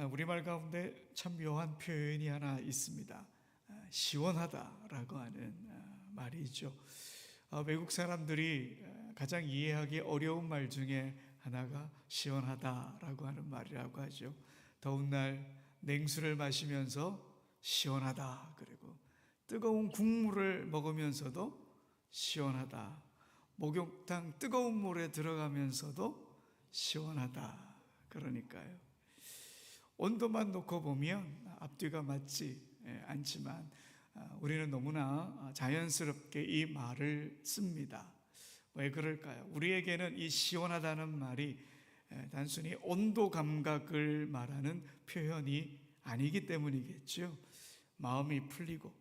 아, 우리말 가운데 참 묘한 표현이 하나 있습니다. 아, 시원하다라고 하는 아, 말이 있죠. 아, 외국 사람들이 아, 가장 이해하기 어려운 말 중에 하나가 시원하다라고 하는 말이라고 하죠. 더운 날 냉수를 마시면서 시원하다 그리고 뜨거운 국물을 먹으면서도 시원하다. 목욕탕 뜨거운 물에 들어가면서도 시원하다. 그러니까요. 온도만 놓고 보면 앞뒤가 맞지 예, 않지만 아, 우리는 너무나 자연스럽게 이 말을 씁니다. 왜 그럴까요? 우리에게는 이 시원하다는 말이 예, 단순히 온도 감각을 말하는 표현이 아니기 때문이겠죠. 마음이 풀리고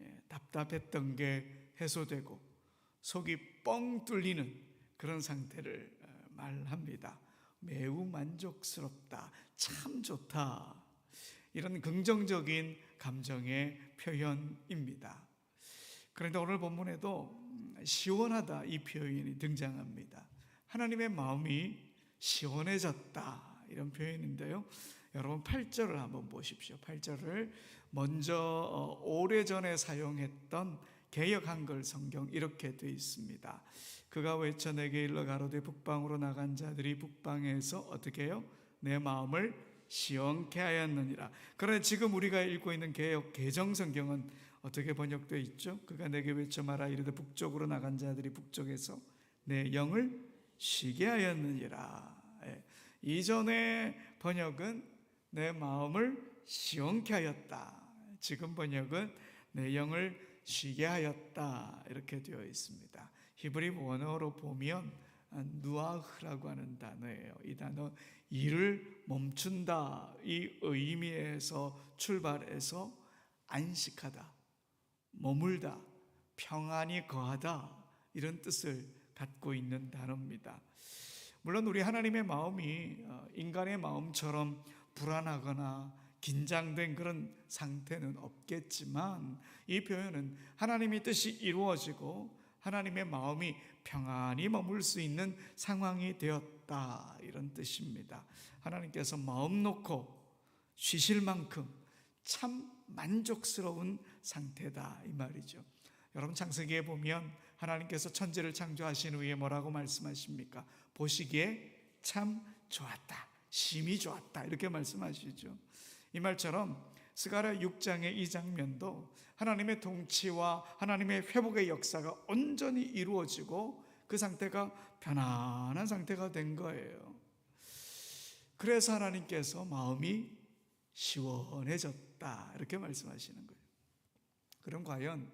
예, 답답했던 게 해소되고 속이 뻥 뚫리는 그런 상태를 어, 말합니다. 매우 만족스럽다. 참 좋다. 이런 긍정적인 감정의 표현입니다. 그런데 오늘 본문에도 음, 시원하다 이 표현이 등장합니다. 하나님의 마음이 시원해졌다. 이런 표현인데요. 여러분 8절을 한번 보십시오. 8절을 먼저 어, 오래전에 사용했던 개역 한글 성경 이렇게 되어 있습니다. 그가 외쳐 내게 일러 가로되 북방으로 나간 자들이 북방에서 어떻게 해요? 내 마음을 시원케 하였느니라. 그러나 지금 우리가 읽고 있는 개역 개정 성경은 어떻게 번역되어 있죠? 그가 내게 외쳐 말하 이르되 북쪽으로 나간 자들이 북쪽에서 내 영을 쉬게 하였느니라. 예. 이전의 번역은 내 마음을 시원케 하였다. 지금 번역은 내 영을 쉬게 하였다. 이렇게 되어 있습니다. 히브리 원어로 보면 누아흐라고 하는 단어예요. 이 단어 일을 멈춘다 이 의미에서 출발해서 안식하다, 머물다, 평안이 거하다 이런 뜻을 갖고 있는 단어입니다. 물론 우리 하나님의 마음이 어, 인간의 마음처럼 불안하거나 긴장된 그런 상태는 없겠지만 이 표현은 하나님의 뜻이 이루어지고 하나님의 마음이 평안히 머물 수 있는 상황이 되었다 이런 뜻입니다. 하나님께서 마음 놓고 쉬실 만큼 참 만족스러운 상태다 이 말이죠. 여러분 창세기에 보면 하나님께서 천지를 창조하신 후에 뭐라고 말씀하십니까? 보시기에 참 좋았다. 심히 좋았다. 이렇게 말씀하시죠. 이 말처럼 스가랴 6장의 이 장면도 하나님의 통치와 하나님의 회복의 역사가 온전히 이루어지고 그 상태가 편안한 상태가 된 거예요. 그래서 하나님께서 마음이 시원해졌다. 이렇게 말씀하시는 거예요. 그럼 과연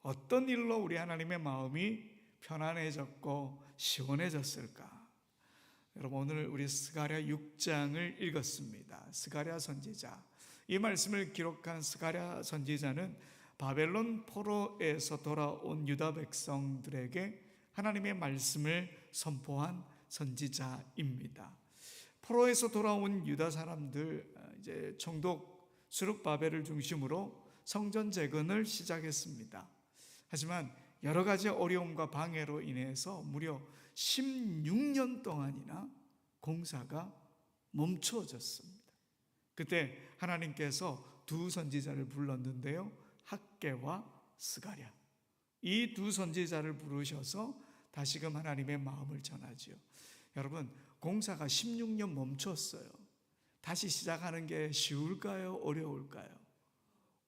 어떤 일로 우리 하나님의 마음이 편안해졌고 시원해졌을까? 여러분 오늘 우리 스가랴 6장을 읽었습니다. 스가랴 선지자. 이 말씀을 기록한 스가랴 선지자는 바벨론 포로에서 돌아온 유다 백성들에게 하나님의 말씀을 선포한 선지자입니다. 포로에서 돌아온 유다 사람들 이제 총독 수룩 바벨을 중심으로 성전 재건을 시작했습니다. 하지만 여러 가지 어려움과 방해로 인해서 무려 16년 동안이나 공사가 멈춰졌습니다. 그때 하나님께서 두 선지자를 불렀는데요. 학계와 스가랴. 이 두 선지자를 부르셔서 다시금 하나님의 마음을 전하지요. 여러분, 공사가 16년 멈췄어요. 다시 시작하는 게 쉬울까요? 어려울까요?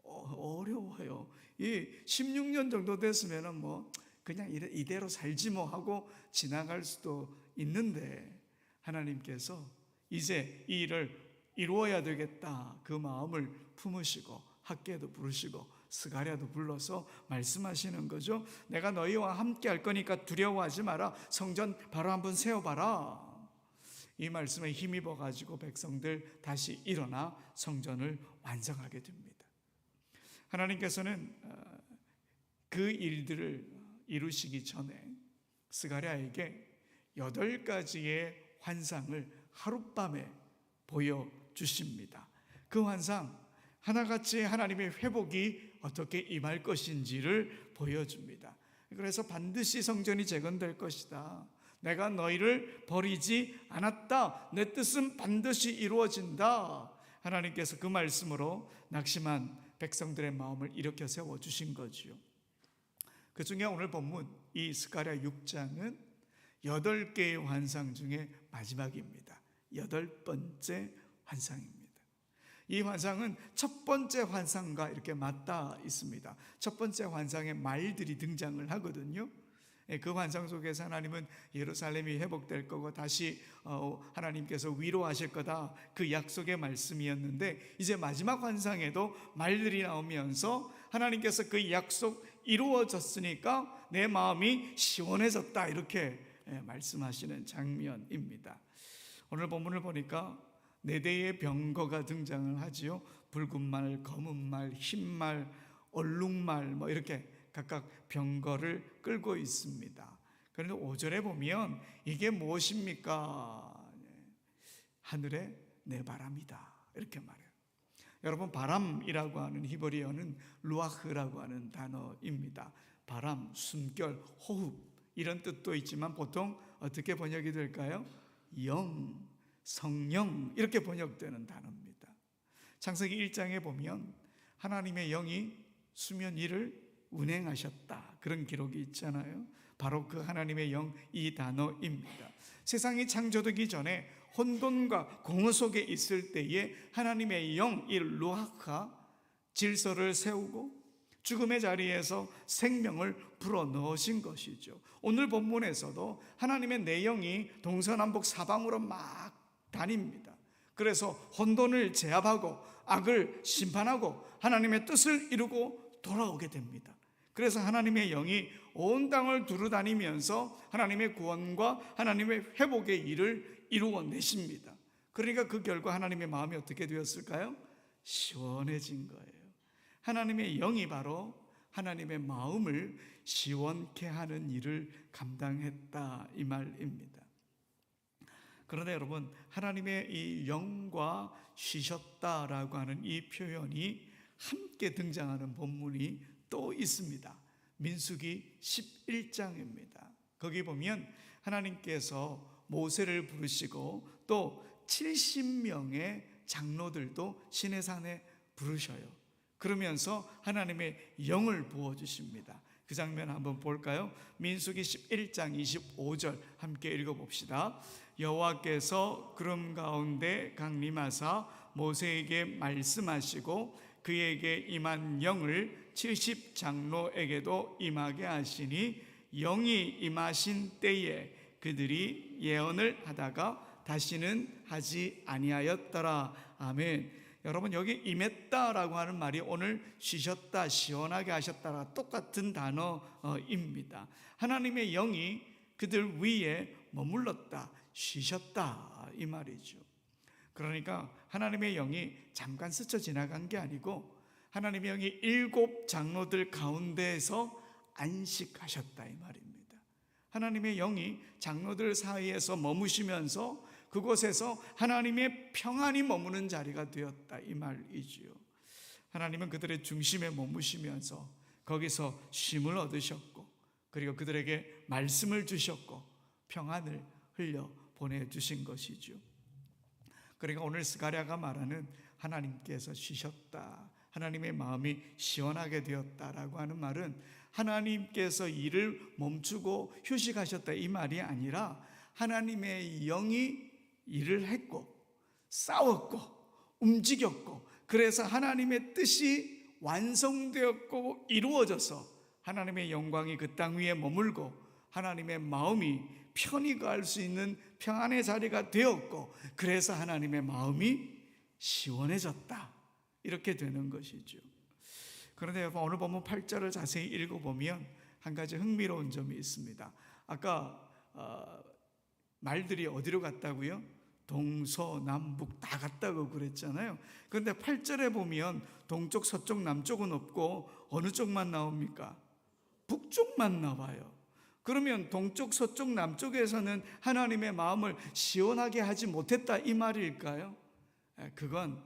어, 어려워요. 이 16년 정도 됐으면은 뭐 그냥 이대로 살지 뭐 하고 지나갈 수도 있는데 하나님께서 이제 이 일을 이루어야 되겠다 그 마음을 품으시고 학계도 부르시고 스가랴도 불러서 말씀하시는 거죠. 내가 너희와 함께 할 거니까 두려워하지 마라. 성전 바로 한번 세워 봐라. 이 말씀에 힘입어 가지고 백성들 다시 일어나 성전을 완성하게 됩니다. 하나님께서는 어, 그 일들을 이루시기 전에 스가랴에게 여덟 가지의 환상을 하룻밤에 보여 주십니다. 그 환상 하나같이 하나님의 회복이 어떻게 임할 것인지를 보여줍니다. 그래서 반드시 성전이 재건될 것이다. 내가 너희를 버리지 않았다. 내 뜻은 반드시 이루어진다. 하나님께서 그 말씀으로 낙심한 백성들의 마음을 일으켜 세워 주신 거지요. 그 중에 오늘 본문 이 스가랴 6장은 여덟 개의 환상 중에 마지막입니다. 여덟 번째 환상입니다. 이 환상은 첫 번째 환상과 이렇게 맞닿아 있습니다. 첫 번째 환상에 말들이 등장을 하거든요. 예, 그 환상 속에서 하나님은 예루살렘이 회복될 거고 다시 어, 하나님께서 위로하실 거다 그 약속의 말씀이었는데 이제 마지막 환상에도 말들이 나오면서 하나님께서 그 약속 이루어졌으니까 내 마음이 시원해졌다 이렇게 예, 말씀하시는 장면입니다. 오늘 본문을 보니까 네 대의 병거가 등장을 하지요. 붉은 말, 검은 말, 흰 말, 얼룩말 뭐 이렇게 각각 병거를 끌고 있습니다. 그런데 5절에 보면 이게 무엇입니까? 네. 하늘의 내 바람이다. 이렇게 말해요. 여러분 바람이라고 하는 히브리어는 루아흐라고 하는 단어입니다. 바람, 숨결, 호흡 이런 뜻도 있지만 보통 어떻게 번역이 될까요? 영, 성령 이렇게 번역되는 단어입니다. 창세기 1장에 보면 하나님의 영이 수면 위를 운행하셨다. 그런 기록이 있잖아요. 바로 그 하나님의 영 이 단어입니다. 세상이 창조되기 전에 혼돈과 공허 속에 있을 때에 하나님의 영, 이 루아카 질서를 세우고 죽음의 자리에서 생명을 불어 넣으신 것이죠. 오늘 본문에서도 하나님의 내영이 동서남북 사방으로 막 다닙니다. 그래서 혼돈을 제압하고 악을 심판하고 하나님의 뜻을 이루고 돌아오게 됩니다. 그래서 하나님의 영이 온 땅을 두루 다니면서 하나님의 구원과 하나님의 회복의 일을 이루어 내십니다. 그러니까 그 결과 하나님의 마음이 어떻게 되었을까요? 시원해진 거예요. 하나님의 영이 바로 하나님의 마음을 시원케 하는 일을 감당했다 이 말입니다. 그런데 여러분 하나님의 이 영과 쉬셨다라고 하는 이 표현이 함께 등장하는 본문이 또 있습니다. 민수기 11장입니다. 거기 보면 하나님께서 모세를 부르시고 또 70명의 장로들도 시내산에 부르셔요. 그러면서 하나님의 영을 부어 주십니다. 그 장면 한번 볼까요? 민수기 11장 25절 함께 읽어 봅시다. 여호와께서 구름 가운데 강림하사 모세에게 말씀하시고 그에게 임한 영을 70 장로에게도 임하게 하시니 영이 임하신 때에 그들이 예언을 하다가 다시는 하지 아니하였더라. 아멘. 여러분 여기 임했다라고 하는 말이 오늘 쉬셨다 시원하게 하셨다라 똑같은 단어입니다. 하나님의 영이 그들 위에 머물렀다 쉬셨다 이 말이죠. 그러니까 하나님의 영이 잠깐 스쳐 지나간 게 아니고 하나님의 영이 일곱 장로들 가운데에서 안식하셨다 이 말입니다. 하나님의 영이 장로들 사이에서 머무시면서 그곳에서 하나님의 평안이 머무는 자리가 되었다 이 말이지요. 하나님은 그들의 중심에 머무시면서 거기서 쉼을 얻으셨고 그리고 그들에게 말씀을 주셨고 평안을 흘려 보내 주신 것이죠. 그러니까 오늘 스가랴가 말하는 하나님께서 쉬셨다. 하나님의 마음이 시원하게 되었다라고 하는 말은 하나님께서 일을 멈추고 휴식하셨다 이 말이 아니라 하나님의 영이 일을 했고 싸웠고 움직였고 그래서 하나님의 뜻이 완성되었고 이루어져서 하나님의 영광이 그 땅 위에 머물고 하나님의 마음이 편히 갈 수 있는 평안의 자리가 되었고 그래서 하나님의 마음이 시원해졌다. 이렇게 되는 것이죠. 그런데 오늘 보면 8절을 자세히 읽어보면 한 가지 흥미로운 점이 있습니다. 아까 어, 말들이 어디로 갔다고요? 동서남북 다 갔다고 그랬잖아요. 그런데 8절에 보면 동쪽, 서쪽, 남쪽은 없고 어느 쪽만 나옵니까? 북쪽만 나와요. 그러면 동쪽, 서쪽, 남쪽에서는 하나님의 마음을 시원하게 하지 못했다 이 말일까요? 그건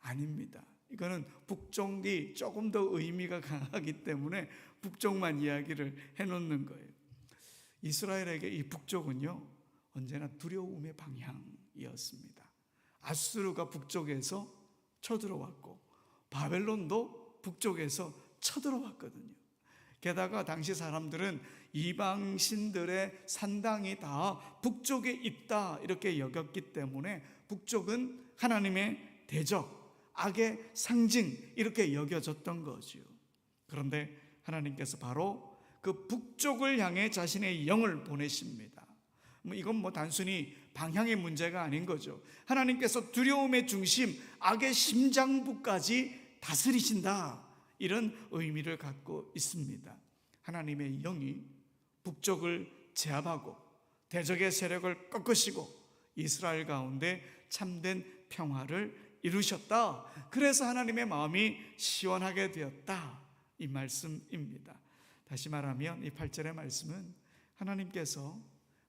아닙니다. 이거는 북쪽이 조금 더 의미가 강하기 때문에 북쪽만 이야기를 해놓는 거예요. 이스라엘에게 이 북쪽은요 언제나 두려움의 방향이었습니다. 아수르가 북쪽에서 쳐들어왔고 바벨론도 북쪽에서 쳐들어왔거든요. 게다가 당시 사람들은 이방 신들의 산당이 다 북쪽에 있다 이렇게 여겼기 때문에 북쪽은 하나님의 대적, 악의 상징 이렇게 여겨졌던 거지요. 그런데 하나님께서 바로 그 북쪽을 향해 자신의 영을 보내십니다. 뭐 이건 뭐 단순히 방향의 문제가 아닌 거죠. 하나님께서 두려움의 중심, 악의 심장부까지 다스리신다. 이런 의미를 갖고 있습니다. 하나님의 영이 북쪽을 제압하고 대적의 세력을 꺾으시고 이스라엘 가운데 참된 평화를 이루셨다. 그래서 하나님의 마음이 시원하게 되었다. 이 말씀입니다. 다시 말하면 이 8절의 말씀은 하나님께서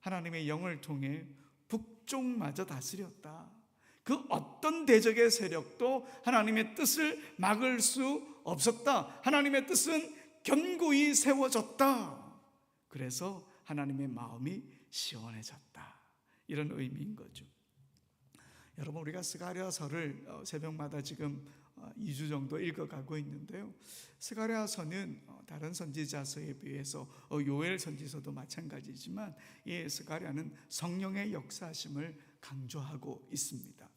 하나님의 영을 통해 북쪽마저 다스렸다. 그 어떤 대적의 세력도 하나님의 뜻을 막을 수 없었다. 하나님의 뜻은 견고히 세워졌다. 그래서 하나님의 마음이 시원해졌다. 이런 의미인 거죠. 여러분 우리가 스가랴서를 어, 새벽마다 지금 2주 정도 읽어가고 있는데요. 스가랴서는 어, 다른 선지자서에 비해서 어, 요엘 선지서도 마찬가지지만 이 스가랴는 성령의 역사심을 강조하고 있습니다.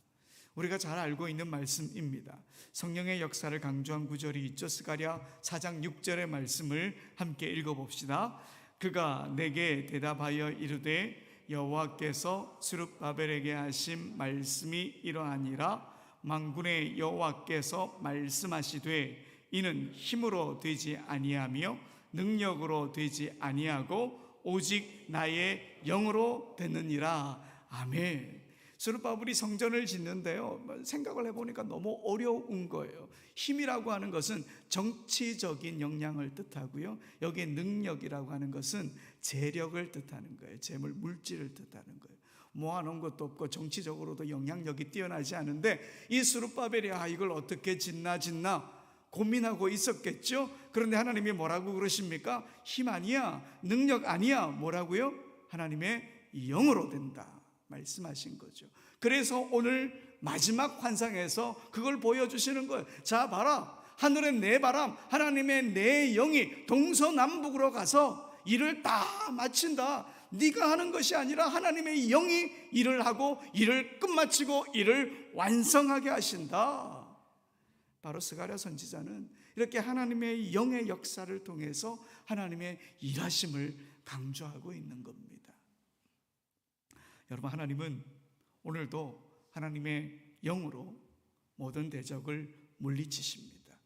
우리가 잘 알고 있는 말씀입니다. 성령의 역사를 강조한 구절이 있죠. 스가랴 4장 6절의 말씀을 함께 읽어 봅시다. 그가 내게 대답하여 이르되 여호와께서 스룹바벨에게 하신 말씀이 이러하니라 만군의 여호와께서 말씀하시되 이는 힘으로 되지 아니하며 능력으로 되지 아니하고 오직 나의 영으로 되느니라 아멘. 스룹바벨이 성전을 짓는데요. 생각을 해보니까 너무 어려운 거예요. 힘이라고 하는 것은 정치적인 역량을 뜻하고요. 여기에 능력이라고 하는 것은 재력을 뜻하는 거예요. 재물, 물질을 뜻하는 거예요. 모아놓은 것도 없고 정치적으로도 영향력이 뛰어나지 않은데 이 스룹바벨이 아 이걸 어떻게 짓나 짓나 고민하고 있었겠죠. 그런데 하나님이 뭐라고 그러십니까? 힘 아니야, 능력 아니야. 뭐라고요? 하나님의 영으로 된다. 말씀하신 거죠. 그래서 오늘 마지막 환상에서 그걸 보여주시는 거예요. 자, 봐라. 하늘의 내 바람, 하나님의 내 영이 동서남북으로 가서 일을 다 마친다. 네가 하는 것이 아니라 하나님의 영이 일을 하고 일을 끝마치고 일을 완성하게 하신다. 바로 스가랴 선지자는 이렇게 하나님의 영의 역사를 통해서 하나님의 일하심을 강조하고 있는 겁니다. 여러분 하나님은 오늘도 하나님의 영으로 모든 대적을 물리치십니다.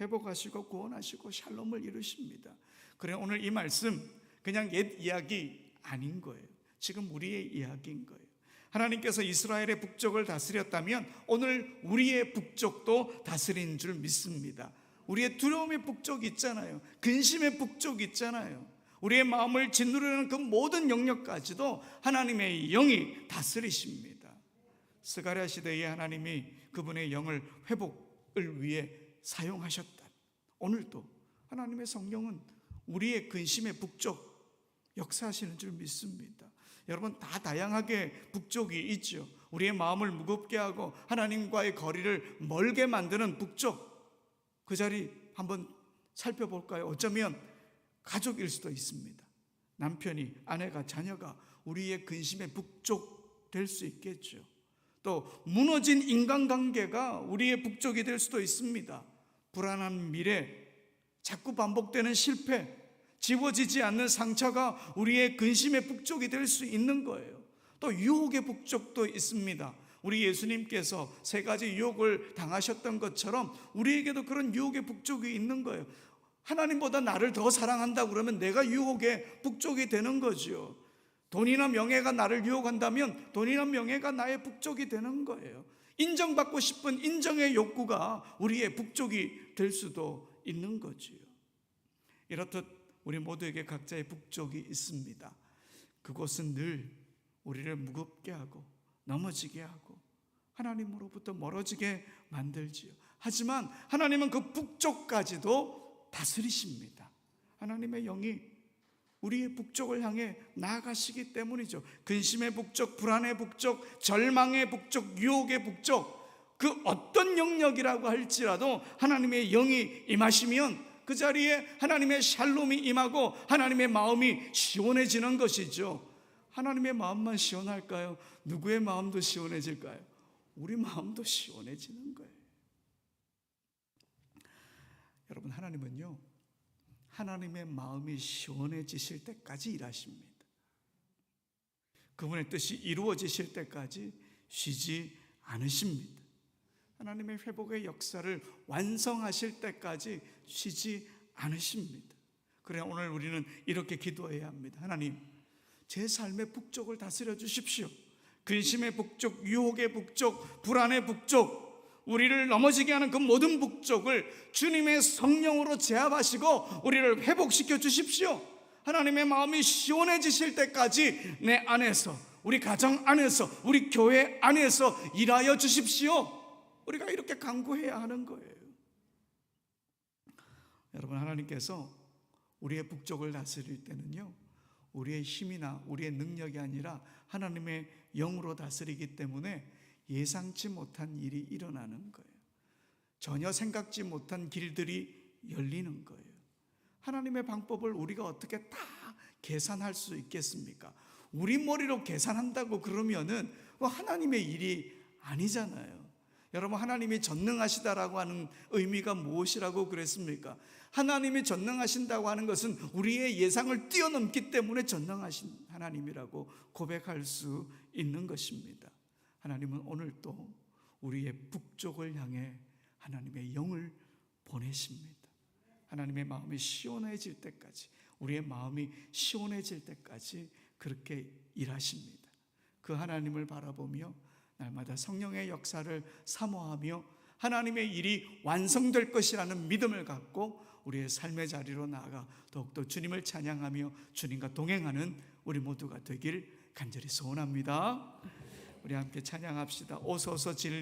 회복하시고 구원하시고 샬롬을 이루십니다. 그래 오늘 이 말씀 그냥 옛 이야기 아닌 거예요. 지금 우리의 이야기인 거예요. 하나님께서 이스라엘의 북쪽을 다스렸다면 오늘 우리의 북쪽도 다스린 줄 믿습니다. 우리의 두려움의 북쪽 있잖아요. 근심의 북쪽 있잖아요. 우리의 마음을 짓누르는 그 모든 영역까지도 하나님의 영이 다스리십니다. 스가랴 시대에 하나님이 그분의 영을 회복을 위해 사용하셨다. 오늘도 하나님의 성령은 우리의 근심의 북쪽 역사하시는 줄 믿습니다. 여러분 다 다양하게 북쪽이 있죠. 우리의 마음을 무겁게 하고 하나님과의 거리를 멀게 만드는 북쪽 그 자리 한번 살펴볼까요? 어쩌면 가족일 수도 있습니다. 남편이 아내가 자녀가 우리의 근심의 북쪽 될 수 있겠죠. 또 무너진 인간관계가 우리의 북쪽이 될 수도 있습니다. 불안한 미래, 자꾸 반복되는 실패, 지워지지 않는 상처가 우리의 근심의 북쪽이 될 수 있는 거예요. 또 유혹의 북쪽도 있습니다. 우리 예수님께서 세 가지 유혹을 당하셨던 것처럼 우리에게도 그런 유혹의 북쪽이 있는 거예요. 하나님보다 나를 더 사랑한다 그러면 내가 유혹의 북쪽이 되는 거죠. 돈이나 명예가 나를 유혹한다면 돈이나 명예가 나의 북쪽이 되는 거예요. 인정받고 싶은 인정의 욕구가 우리의 북쪽이 될 수도 있는 거지요. 이렇듯 우리 모두에게 각자의 북쪽이 있습니다. 그곳은 늘 우리를 무겁게 하고 넘어지게 하고 하나님으로부터 멀어지게 만들지요. 하지만 하나님은 그 북쪽까지도 다스리십니다. 하나님의 영이 우리의 북쪽을 향해 나아가시기 때문이죠. 근심의 북쪽, 불안의 북쪽, 절망의 북쪽, 유혹의 북쪽, 그 어떤 영역이라고 할지라도 하나님의 영이 임하시면 그 자리에 하나님의 샬롬이 임하고 하나님의 마음이 시원해지는 것이죠. 하나님의 마음만 시원할까요? 누구의 마음도 시원해질까요? 우리 마음도 시원해지는 거예요. 여러분, 하나님은요, 하나님의 마음이 시원해지실 때까지 일하십니다. 그분의 뜻이 이루어지실 때까지 쉬지 않으십니다. 하나님의 회복의 역사를 완성하실 때까지 쉬지 않으십니다. 그래 오늘 우리는 이렇게 기도해야 합니다. 하나님, 제 삶의 북쪽을 다스려 주십시오. 근심의 북쪽, 유혹의 북쪽, 불안의 북쪽, 우리를 넘어지게 하는 그 모든 북쪽을 주님의 성령으로 제압하시고 우리를 회복시켜 주십시오. 하나님의 마음이 시원해지실 때까지 내 안에서, 우리 가정 안에서, 우리 교회 안에서 일하여 주십시오. 우리가 이렇게 간구해야 하는 거예요. 여러분, 하나님께서 우리의 북쪽을 다스릴 때는요, 우리의 힘이나 우리의 능력이 아니라 하나님의 영으로 다스리기 때문에 예상치 못한 일이 일어나는 거예요. 전혀 생각지 못한 길들이 열리는 거예요. 하나님의 방법을 우리가 어떻게 다 계산할 수 있겠습니까? 우리 머리로 계산한다고 그러면은 뭐 하나님의 일이 아니잖아요. 여러분 하나님이 전능하시다라고 하는 의미가 무엇이라고 그랬습니까? 하나님이 전능하신다고 하는 것은 우리의 예상을 뛰어넘기 때문에 전능하신 하나님이라고 고백할 수 있는 것입니다. 하나님은 오늘 또 우리의 북쪽을 향해 하나님의 영을 보내십니다. 하나님의 마음이 시원해질 때까지 우리의 마음이 시원해질 때까지 그렇게 일하십니다. 그 하나님을 바라보며 날마다 성령의 역사를 사모하며 하나님의 일이 완성될 것이라는 믿음을 갖고 우리의 삶의 자리로 나아가 더욱더 주님을 찬양하며 주님과 동행하는 우리 모두가 되길 간절히 소원합니다. 우리 함께 찬양합시다. 오소서 진리